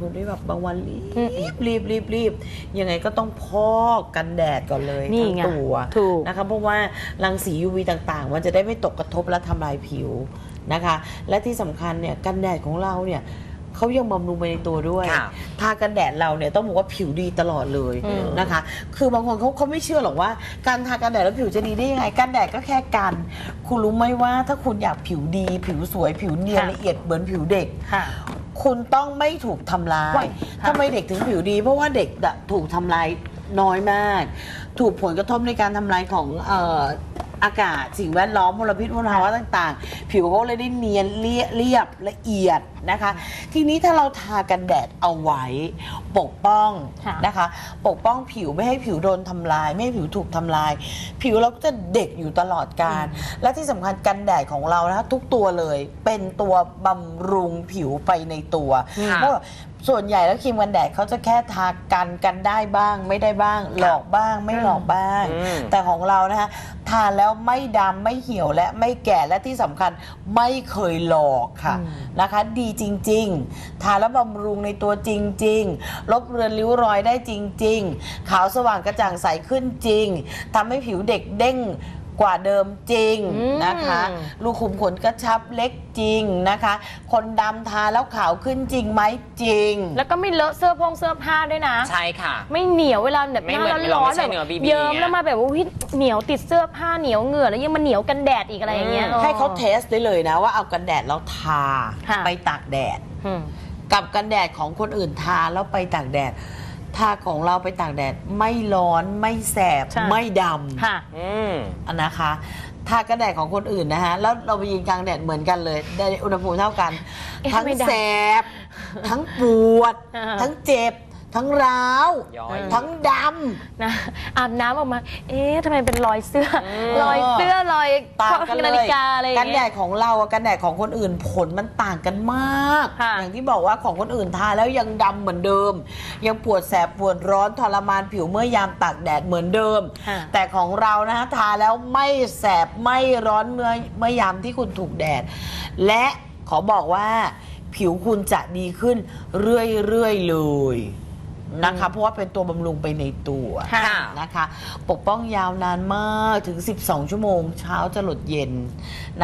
คนที่แบบบางวันรีบรีบรีบรีบยังไงก็ต้องพอกกันแดดก่อนเลยนี่ทั้งไงตัวถูกนะคะเพราะว่ารังสี UV ต่างๆ มันจะได้ไม่ตกกระทบและทำลายผิวนะคะ และที่สำคัญเนี่ยกันแดดของเราเนี่ยเขายังบำรุงไปในตัวด้วยค่ะทากันแดดเราเนี่ยต้องบอกว่าผิวดีตลอดเลยอืมนะคะ คือบางคนเขาเขาไม่เชื่อหรอกว่า การทากันแดดแล้วผิวจะดีได้ยังไง กันแดดก็แค่กัน คุณรู้ไหมว่าถ้าคุณอยากผิวดี ผิวสวย ผิวเนียนค่ะละเอียดเหมือนผิวเด็ก ค่ะคุณต้องไม่ถูกทำลาว้ายยค่ะทำไมเด็กถึงผิวดี เพราะว่าเด็กอะถูกทำลายน้อยมาก ถูกผลกระทบในการทำลายของเอ่ออากาศสิ่งแวดล้อมมลพิษมลภาวะต่าง ๆ ผิวเขาเลยได้เนียนเรียเรียบละเอียดนะคะ ทีนี้ถ้าเราทากันแดดเอาไว้ ปกป้องค่ะ นะคะ ปกป้องผิวไม่ให้ผิวโดนทำลาย ไม่ให้ผิวถูกทำลาย ผิวเราก็จะเด็กอยู่ตลอดการ และที่สำคัญกันแดดของเรานะคะทุกตัวเลยเป็นตัวบำรุงผิวไปในตัวค่ะเพราะ ส่วนใหญ่แล้วครีมกันแดดเขาจะแค่ทากันกันได้บ้าง ไม่ได้บ้าง หลอกบ้างไม่หลอกบ้าง อืม แต่ของเรานะคะทาแล้วไม่ดำไม่เหี่ยวและไม่แก่และที่สำคัญไม่เคยหลอกค่ะอืมนะคะ ดีจริง ๆ ทาแล้วบำรุงในตัวจริง ๆ ลบเลือนริ้วรอยได้จริง ๆ ขาวสว่างกระจ่างใสขึ้นจริงทำให้ผิวเด็กเด้ง กว่าเดิมจริงอืมนะคะ รูขุมขนกระชับเล็กจริงนะคะ คนดำทาแล้วขาวขึ้นจริงไหมจริง แล้วก็ไม่เลอะเสื้อพงเสื้อผ้าด้วยนะ ใช่ค่ะ ไม่เหนียวเวลาแบบไม่หเหมืน้าอนร้อนๆเราไม่ใช่แบบเนื้อ BB เยิ้มไงแล้วมาแบบว่าอุ๊ยเหนียวติดเสื้อผ้าเหนียวเหงื่อแล้วยังมาเหนียวกันแดดอีกอะไรอย่างเงี้ยอืมให้เขาเทสได้เลยนะว่าเอากันแดดแล้วทาค่ะไปตากแดดอืมกับกันแดดของคนอื่นทาแล้วไปตากแดด ทาของเราไปตากแดดไม่ร้อนไม่แสบ ใช่ ไม่ดค่ะ อืมำอันนะคะ ทากันแดดของคนอื่นนะฮะ แล้วเราไปยืนกลางแดดเหมือนกันเลยได้อุณหภูมิเท่ากัน เอ๊ะทั้งทำไมดำแสบ ทั้งปวด อ่า ทั้งเจ็บ ทั้งร้าว ย้อย ทั้งด นะอาบน้ำออกมา เอ๊ะทำไมเป็นรอยเสื้ออม รอยเสื้อรอยำต่างกันเลนายฬิกาอะไรอย่างกันแดเงี้ย ดของเรากับกันแดดของคนอื่นผลมันต่างกันมาก ค่ะ อย่างที่บอกว่าของคนอื่นทาแล้วยังดำเหมือนเดิม ยังปวดแสบปวดร้อนทรมานผิวเมื่อยามตากแดดเหมือนเดิม ค่ะ แต่ของเรานะฮะทาแล้วไม่แสบไม่ร้อนเมื่อเมื่อยามที่คุณถูกแดด และขอบอกว่า ผิวคุณจะดีขึ้นเรื่อยๆเลย นะคะเพราะว่าเป็นตัวบำรุงไปในตัวค่ะ นะคะ ปกป้องยาวนานมากถึง 12 ชั่วโมง เช้าจะหลดเย็น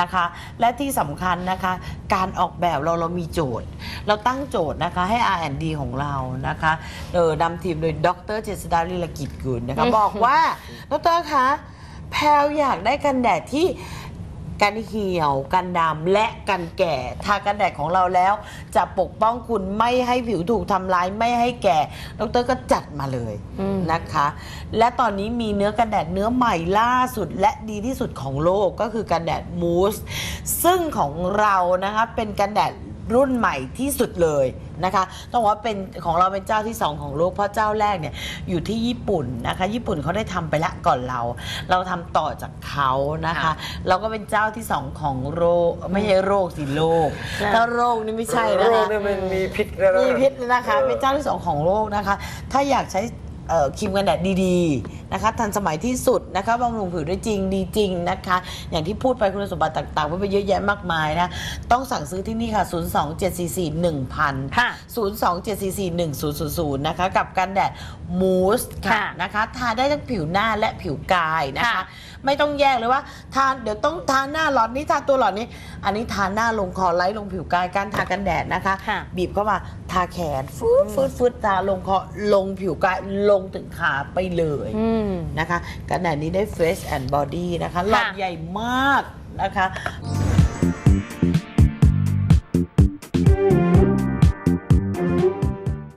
นะคะ และที่สำคัญนะคะ การออกแบบเราเรามีโจทย์ เราตั้งโจทย์นะคะให้ R&D ของเรานะคะเออนำทีมโดยดรเจษดาลีลกิจกุลนะคะ บอกว่าดรคะแพลวอยากได้กันแดดที่ กันเหี่ยว กันดำและกันแก่ ทากันแดดของเราแล้ว จะปกป้องคุณไม่ให้ผิวถูกทำร้ายไม่ให้แก่ ดรก็จัดมาเลยอืม นะคะ และตอนนี้มีเนื้อกันแดดเนื้อใหม่ล่าสุดและดีที่สุดของโลกก็คือกันแดดมูส ซึ่งของเรานะคะเป็นกันแดด รุ่นใหม่ที่สุดเลยนะคะ ต้องบอกว่าเป็นของเราเป็นเจ้าที่สองของโลกเพราะเจ้าแรกเนี่ยอยู่ที่ญี่ปุ่นนะคะ ญี่ปุ่นเขาได้ทำไปละก่อนเรา เราทำต่อจากเขานะคะ ค่ะเราก็เป็นเจ้าที่สองของโรคไม่ใช่โรคสิโลกค่ะ ถ้าโรคนี่ไม่ใช่นะโรคะคเนี่ยมันมีพิษแล้วนะ มีพิษนะคะเออเป็นเจ้าที่สองของโลกนะคะ ถ้าอยากใช้เอ่อครีมกันแดดดีๆ นะคะทันสมัยที่สุดนะคะบำรุงผิวได้จริงดีจริงนะคะ อย่างที่พูดไปคุณสมบัติต่างๆว่าไปเยอะแยะมากมายนะ ต้องสั่งซื้อที่นี่ค่ะ 0 2 7 4 4 1 0 0ค่ะ0 2 7 4 4 1 0 0 0 นะคะ กับกันแดดมูสค่ะค่ะนะคะทาได้ทั้งผิวหน้าและผิวกายนะคะค่ะไม่ต้องแยกเลยว่าทาเดี๋ยวต้องทาหน้าหลอดนี้ทาตัวหลอดนี้ อันนี้ทาหน้าลงคอไลท์ลงผิวกายการทากันแดดนะคะค่ะบีบเข้ามาทาแขนฟืดฟืดฟืดทาลงคอลงผิวกายลงถึงขาไปเลย อืมนะคะกันแดดนี้ได้ Face and Body นะคะหลอดค่ะใหญ่มากนะคะ